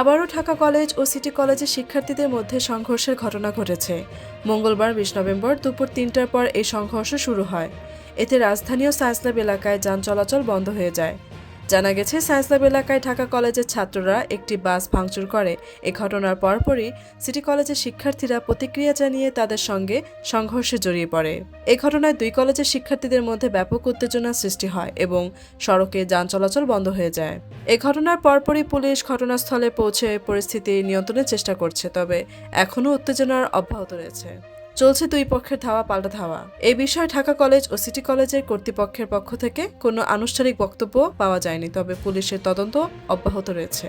আবারও ঢাকা কলেজ ও সিটি কলেজের শিক্ষার্থীদের মধ্যে সংঘর্ষের ঘটনা ঘটেছে। মঙ্গলবার বিশ নভেম্বর দুপুর তিনটার পর এই সংঘর্ষ শুরু হয়। এতে রাজধানী ও সায়েন্স ল্যাব এলাকায় যান চলাচল বন্ধ হয়ে যায়। জানা গেছে সায়েন্স ল্যাব এলাকায় ঢাকা কলেজের ছাত্ররা একটি বাস ভাঙচুর করে। এ ঘটনার পরপরই সিটি কলেজের শিক্ষার্থীরা প্রতিক্রিয়া জানিয়ে তাদের সঙ্গে সংঘর্ষে জড়িয়ে পড়ে। এ ঘটনায় দুই কলেজের শিক্ষার্থীদের মধ্যে ব্যাপক উত্তেজনা সৃষ্টি হয় এবং সড়কে যান চলাচল বন্ধ হয়ে যায়। এ ঘটনার পরপরই পুলিশ ঘটনাস্থলে পৌঁছে পরিস্থিতি নিয়ন্ত্রণের চেষ্টা করছে, তবে এখনও উত্তেজনার অব্যাহত রয়েছে। চলছে দুই পক্ষের ধাওয়া, পাল্টা ধাওয়া। এই বিষয়ে ঢাকা কলেজ ও সিটি কলেজের কর্তৃপক্ষের পক্ষ থেকে কোনো আনুষ্ঠানিক বক্তব্য পাওয়া যায়নি, তবে পুলিশের তদন্ত অব্যাহত রয়েছে।